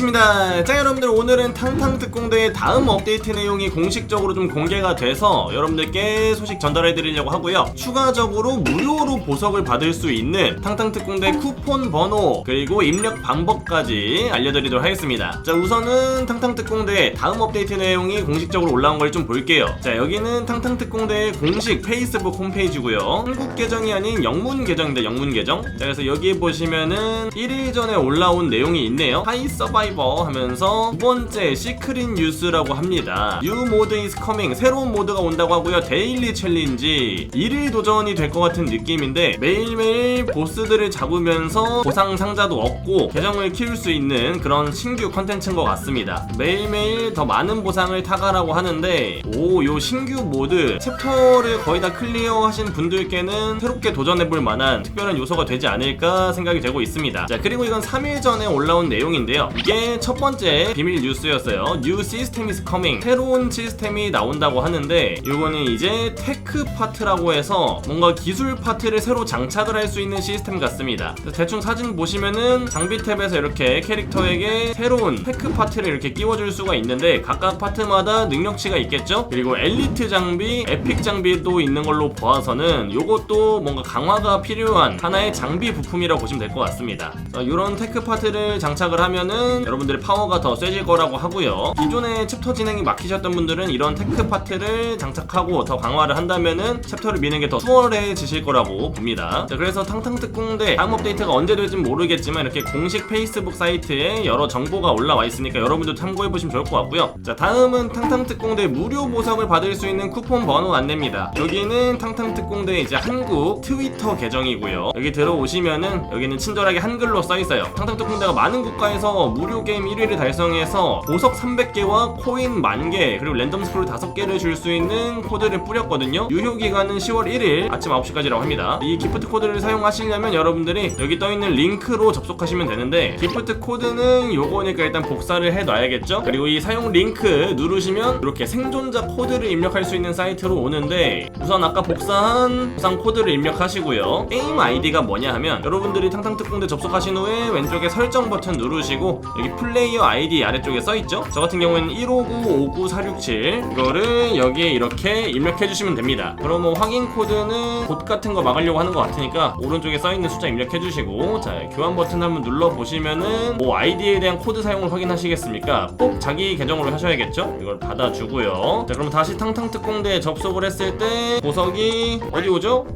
반갑습니다. 자 여러분들 오늘은 탕탕 특공대의 다음 업데이트 내용이 공식적으로 좀 공개가 돼서 여러분들께 소식 전달해 드리려고 하고요. 추가적으로 무료로 보석을 받을 수 있는 탕탕 특공대 쿠폰 번호 그리고 입력 방법까지 알려드리도록 하겠습니다. 자 우선은 탕탕 특공대 다음 업데이트 내용이 공식적으로 올라온 걸 좀 볼게요. 자 여기는 탕탕 특공대의 공식 페이스북 홈페이지고요. 한국 계정이 아닌 영문 계정인데 영문 계정. 자 그래서 여기 보시면은 1일 전에 올라온 내용이 있네요. 하이 서바이 버 하면서 두 번째 시크릿 뉴스라고 합니다. 뉴 모드 is coming 새로운 모드가 온다고 하고요. 데일리 챌린지 1일 도전이 될 것 같은 느낌인데 매일매일 보스들을 잡으면서 보상 상자도 얻고 계정을 키울 수 있는 그런 신규 컨텐츠인 것 같습니다. 매일매일 더 많은 보상을 타가라고 하는데 오 요 신규 모드 챕터를 거의 다 클리어 하신 분들께는 새롭게 도전해볼 만한 특별한 요소가 되지 않을까 생각이 되고 있습니다. 자 그리고 이건 3일 전에 올라온 내용인데요. 이게 첫 번째 비밀 뉴스였어요. New System is coming. 새로운 시스템이 나온다고 하는데 이거는 이제 테크 파트라고 해서 뭔가 기술 파트를 새로 장착을 할 수 있는 시스템 같습니다. 대충 사진 보시면은 장비 탭에서 이렇게 캐릭터에게 새로운 테크 파트를 이렇게 끼워줄 수가 있는데 각각 파트마다 능력치가 있겠죠? 그리고 엘리트 장비, 에픽 장비도 있는 걸로 보아서는 이것도 뭔가 강화가 필요한 하나의 장비 부품이라고 보시면 될 것 같습니다. 이런 테크 파트를 장착을 하면은 여러분들의 파워가 더 세질 거라고 하고요. 기존에 챕터 진행이 막히셨던 분들은 이런 테크 파트를 장착하고 더 강화를 한다면은 챕터를 미는 게 더 수월해지실 거라고 봅니다. 자, 그래서 탕탕특공대 다음 업데이트가 언제 될진 모르겠지만 이렇게 공식 페이스북 사이트에 여러 정보가 올라와 있으니까 여러분도 참고해 보시면 좋을 것 같고요. 자, 다음은 탕탕특공대 무료 보석을 받을 수 있는 쿠폰 번호 안내입니다. 여기는 탕탕특공대 이제 한국 트위터 계정이고요. 여기 들어오시면은 여기는 친절하게 한글로 써 있어요. 탕탕특공대가 많은 국가에서 무료 게임 1위를 달성해서 보석 300개와 코인 10,000개 그리고 랜덤 스크롤 5개를 줄 수 있는 코드를 뿌렸거든요. 유효 기간은 10월 1일 아침 9시까지라고 합니다. 이 기프트 코드를 사용하시려면 여러분들이 여기 떠 있는 링크로 접속하시면 되는데 기프트 코드는 요거니까 일단 복사를 해 놔야겠죠? 그리고 이 사용 링크 누르시면 이렇게 생존자 코드를 입력할 수 있는 사이트로 오는데 우선 아까 복사한 보상 코드를 입력하시고요. 게임 아이디가 뭐냐 하면 여러분들이 탕탕특공대 접속하신 후에 왼쪽에 설정 버튼 누르시고 여기 플레이어 아이디 아래쪽에 써 있죠? 저 같은 경우에는 159-59467 이거를 여기에 이렇게 입력해 주시면 됩니다. 그럼 뭐 확인 코드는 봇 같은 거 막으려고 하는 것 같으니까 오른쪽에 써 있는 숫자 입력해 주시고 자 교환 버튼 한번 눌러 보시면은 뭐 아이디에 대한 코드 사용을 확인하시겠습니까? 꼭 자기 계정으로 하셔야겠죠? 이걸 받아주고요. 자 그럼 다시 탕탕특공대에 접속을 했을 때 보석이 어디 오죠?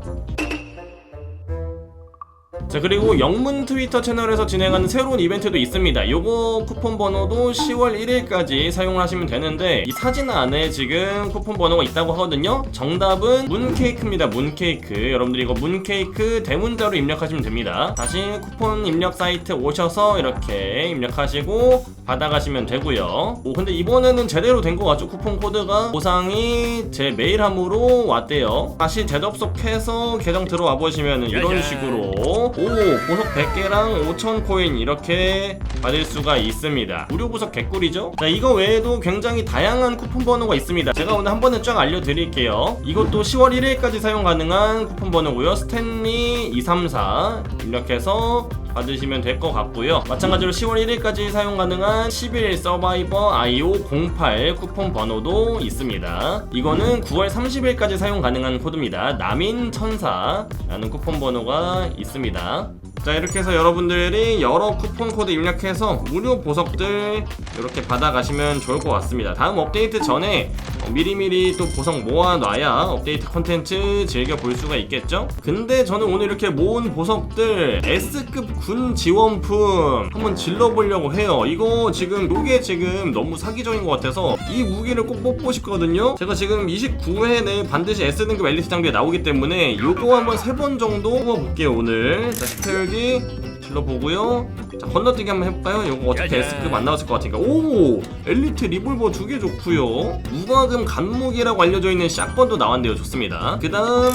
자 그리고 영문 트위터 채널에서 진행하는 새로운 이벤트도 있습니다. 요거 쿠폰 번호도 10월 1일까지 사용을 하시면 되는데 이 사진 안에 지금 쿠폰 번호가 있다고 하거든요. 정답은 문케이크입니다. 문케이크. 여러분들이 이거 문케이크 대문자로 입력하시면 됩니다. 다시 쿠폰 입력 사이트 오셔서 이렇게 입력하시고 받아가시면 되고요. 오 근데 이번에는 제대로 된것 같죠? 쿠폰 코드가? 보상이 제 메일함으로 왔대요. 다시 재접속해서 계정 들어와 보시면 이런 식으로 오 보석 100개랑 5000코인 이렇게 받을 수가 있습니다. 무료 보석 개꿀이죠? 자 이거 외에도 굉장히 다양한 쿠폰 번호가 있습니다. 제가 오늘 한 번에 쫙 알려드릴게요. 이것도 10월 1일까지 사용 가능한 쿠폰 번호고요. 스탠리 234 입력해서 받으시면 될 것 같고요. 마찬가지로 10월 1일까지 사용 가능한 11 서바이버 IO08 쿠폰 번호도 있습니다. 이거는 9월 30일까지 사용 가능한 코드입니다. 남인 천사라는 쿠폰 번호가 있습니다. 자 이렇게 해서 여러분들이 여러 쿠폰 코드 입력해서 무료 보석들 이렇게 받아가시면 좋을 것 같습니다. 다음 업데이트 전에 어, 미리미리 또 보석 모아놔야 업데이트 컨텐츠 즐겨볼 수가 있겠죠? 근데 저는 오늘 이렇게 모은 보석들 S급 군 지원품 한번 질러보려고 해요. 이거 지금 요게 지금 너무 사기적인 것 같아서 이 무기를 꼭 뽑고 싶거든요. 제가 지금 29회 내에 반드시 S등급 엘리트 장비가 나오기 때문에 요거 한번 세번 정도 뽑아볼게요 오늘. 자 스펠기 질러보고요. 자 건너뛰기 한번 해볼까요? 요거 어차피 S급 안 나왔을 것 같으니까. 오! 엘리트 리볼버 두 개 좋고요. 무과금 간무기라고 알려져 있는 샷건도 나왔네요. 좋습니다. 그 다음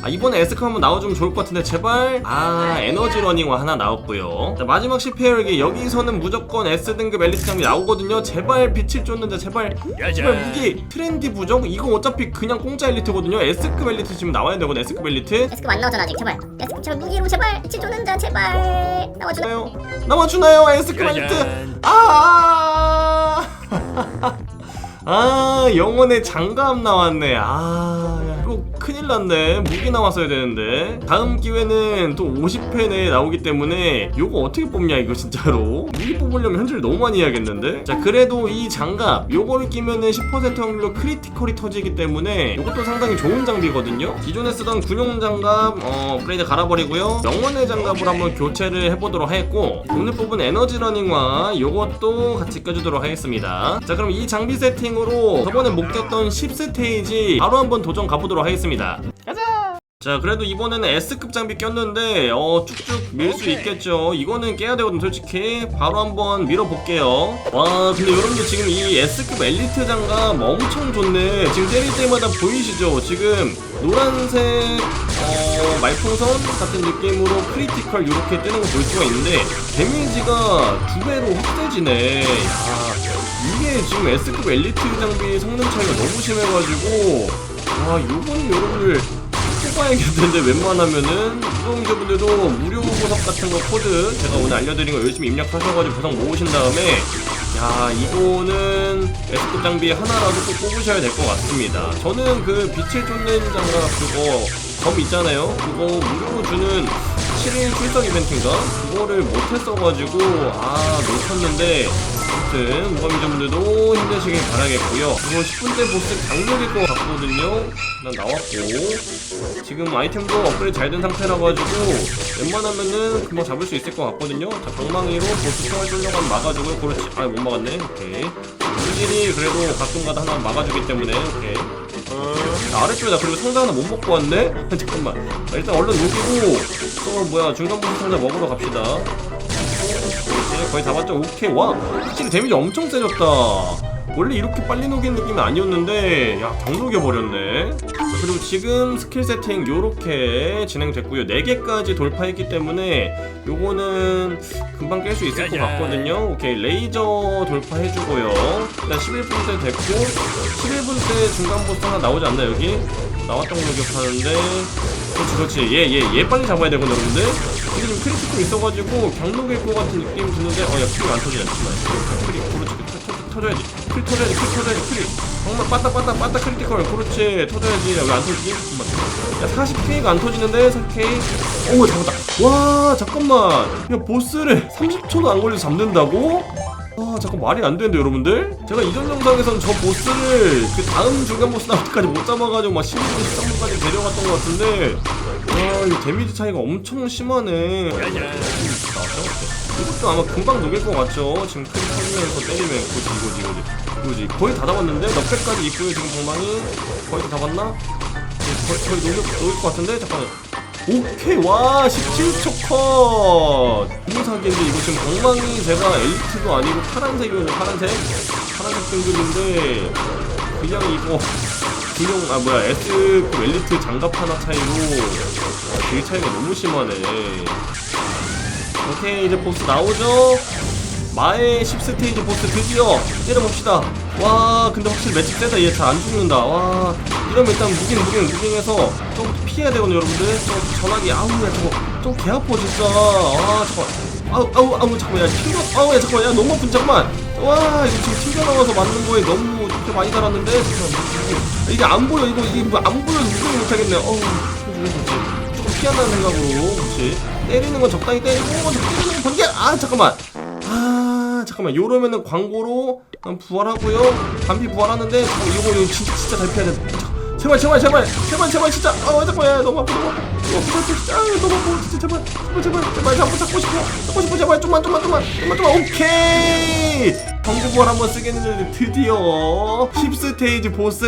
아 이번에 에스카 한번 나와주면 좋을 것 같은데 제발. 아 에너지 러닝화 하나 나왔고요. 자 마지막 실패 열기. 여기서는 무조건 S등급 엘리트 장비 나오거든요. 제발 빛을 쫓는데 제발. 제발 무기 트렌디 부정? 이거 어차피 그냥 공짜 엘리트거든요. S급 엘리트 지금 나와야 되거든 S급 엘리트. 에스급 안 나오잖아 아직. 제발. 에스급 제발 무기로 제발 빛을 쫓는 자 제발. 나와주나? 나와주나요? 나와주나요 S급 엘리트? 아! 아, 영혼의 장갑 나왔네. 아, 큰일 났네. 무기 나왔어야 되는데. 다음 기회는 또 50회 내에 나오기 때문에 요거 어떻게 뽑냐, 이거 진짜로. 무기 뽑으려면 현질 너무 많이 해야겠는데? 자, 그래도 이 장갑, 요거를 끼면은 10% 확률로 크리티컬이 터지기 때문에 요것도 상당히 좋은 장비거든요. 기존에 쓰던 군용 장갑, 어, 업그레이드 갈아버리고요. 영혼의 장갑으로 한번 교체를 해보도록 하겠고, 오늘 뽑은 에너지 러닝화, 요것도 같이 껴주도록 하겠습니다. 자, 그럼 이 장비 세팅으로 저번에 못 꼈던 10스테이지 바로 한번 도전 가보도록 하겠습니다. 자 그래도 이번에는 S급 장비 꼈는데 어 쭉쭉 밀 수 있겠죠. 이거는 깨야 되거든 솔직히. 바로 한번 밀어볼게요. 와 근데 여러분들 지금 이 S급 엘리트 장갑 엄청 좋네. 지금 때릴 때마다 보이시죠? 지금 노란색 어 말풍선 같은 느낌으로 크리티컬 이렇게 뜨는 거 볼 수가 있는데 데미지가 두 배로 확 세지네. 야 이게 지금 S급 엘리트 장비 성능 차이가 너무 심해가지고. 와 요거는 여러분들 뽑아야겠는데 웬만하면은 유동자분들도 무료 보석 같은 거 코드 제가 오늘 알려드린 거 열심히 입력하셔가지고 보석 모으신 다음에 야 이거는 S급 장비 하나라도 꼭 뽑으셔야 될 것 같습니다 저는 그 빛을 쫓는 장갑 그거 검 있잖아요 그거 무료로 주는 7일 출석 이벤트인가? 그거를 못했어가지고 아 놓쳤는데 아무튼 무감이자분들도 힘내시길 바라겠고요. 이거 10분대 보스 강력일 것 같거든요. 난 나왔고. 지금 아이템도 업그레이드 잘 된 상태라 가지고 웬만하면은 금방 잡을 수 있을 것 같거든요. 자 방망이로 보스 총알 쫄려가면 막아주고요 그렇지. 아못 막았네. 오케이. 물질이 그래도 가끔가다 하나 막아주기 때문에. 오케이. 자, 아래쪽에다 그리고 상자 하나 못 먹고 왔네? 잠깐만. 아, 일단 얼른 녹이고 또 뭐야 중간 보스 상자 먹으러 갑시다 그렇지 거의 다 봤죠? 오케이 와 확실히 데미지 엄청 세졌다 원래 이렇게 빨리 녹이는 느낌이 아니었는데 야 경록여버렸네. 자, 그리고 지금 스킬 세팅 요렇게 진행됐고요. 4개까지 돌파했기 때문에 요거는 금방 깰 수 있을 것 같거든요. 오케이 레이저 돌파해주고요. 일단 11분 때 됐고 11분 때 중간 보스 하나 나오지 않나 여기? 나왔던 걸로 기억하는데. 그렇지 그렇지. 얘 얘 얘 빨리 잡아야 되거든 여러분들. 이게 지금 크리티컬 있어가지고 경록일 것 같은 느낌 드는데 어야 크리 안 터지네. 잠깐만 크리 그렇지 터져야지. 크리 터져야지 크리 터져야지 크리 정말 빠딱 빠딱 빠딱 크리티컬. 그렇지. 터져야지. 왜 안 터지지? 잠깐만. 야 40K가 안 터지는데 4K 오 잡았다. 와 잠깐만. 야 보스를 30초도 안 걸려서 잡는다고? 와 잠깐 말이 안 되는데 여러분들? 제가 이전 영상에선 저 보스를 그 다음 중간 보스 나올 때까지 못 잡아가지고 막 12분 13분까지 데려갔던 것 같은데 와이 데미지 차이가 엄청 심하네. 이것도 아마 금방 녹일 것 같죠? 지금 큰 터지면서 때리면 그거지 이거지 이거지 이거지. 거의 다 잡았는데? 몇 배까지 있고요 지금 방망이? 거의 다 잡았나? 거의, 거의 녹일, 녹일 것 같은데? 잠깐만. 오케이 와 17초 컷. 너무 사기인데 이거 지금 엉망이 제가 엘리트도 아니고 파란색이거든요 파란색. 파란색 등급인데 그냥 이거 그냥 아 뭐야 S급 엘리트 장갑 하나 차이로 와, 되게 차이가 너무 심하네. 오케이 이제 보스 나오죠? 마의 10스테이지 보스 드디어 때려봅시다. 와 근데 확실히 매직 세다. 얘 잘 안 죽는다. 와 이러면 일단 무기는 무기는 무기에서 좀 피해야 되거든요 여러분들. 좀 전화기 아우 야 저거 좀 개 아파 진짜. 아 잠깐 아우 아우 아우 잠깐만 야 튕겨 아우 야 잠깐만 야 너무 아픈 잠깐만 와 이거 지금 튕겨 나와서 맞는 거에 너무 이렇게 많이 달았는데? 이게 안 보여 이거 이게 뭐 안 보여서 무빙을 못하겠네. 어우 조금 조금 피한다는 생각으로 그렇지. 때리는 건 적당히 때리고 때리는 건 번개 아 잠깐만. 아 잠깐만. 요러면은 광고로 한 부활하고요. 반피 부활하는데 어, 이거 이거 진짜 진짜 잘 피해야 돼 제발 제발 제발 제발 제발 진짜. 아 잠깐만. 야 너무 아파 너무 아파. 너무 아파 진짜. 아, 너무 아파. 진짜 제발 제발 제발. 제발 잡고 잡고 싶어. 잡고 싶어. 제발. 좀만 좀만 좀만. 좀만 좀만. 오케이 aí! 경고볼 한번 쓰겠는데 드디어 10스테이지 보스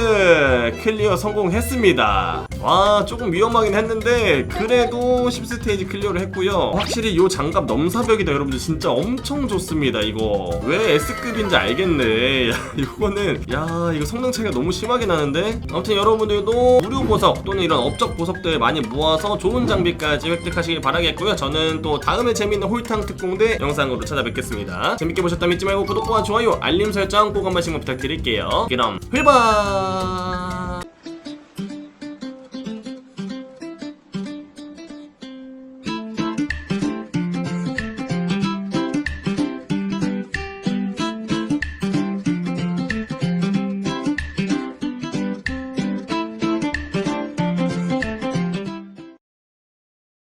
클리어 성공했습니다. 와 조금 위험하긴 했는데 그래도 10스테이지 클리어를 했고요. 확실히 요 장갑 넘사벽이다 여러분들. 진짜 엄청 좋습니다 이거. 왜 S급인지 알겠네. 야 이거는 야 이거 성능 차이가 너무 심하게 나는데? 아무튼 여러분들도 무료 보석 또는 이런 업적 보석들 많이 모아서 좋은 장비까지 획득하시길 바라겠고요. 저는 또 다음에 재밌는 홀탕 특공대 영상으로 찾아뵙겠습니다. 재밌게 보셨다면 잊지 말고 구독과 좋아요 알림 설정 꼭 한 번씩만 부탁드릴게요. 그럼 휘바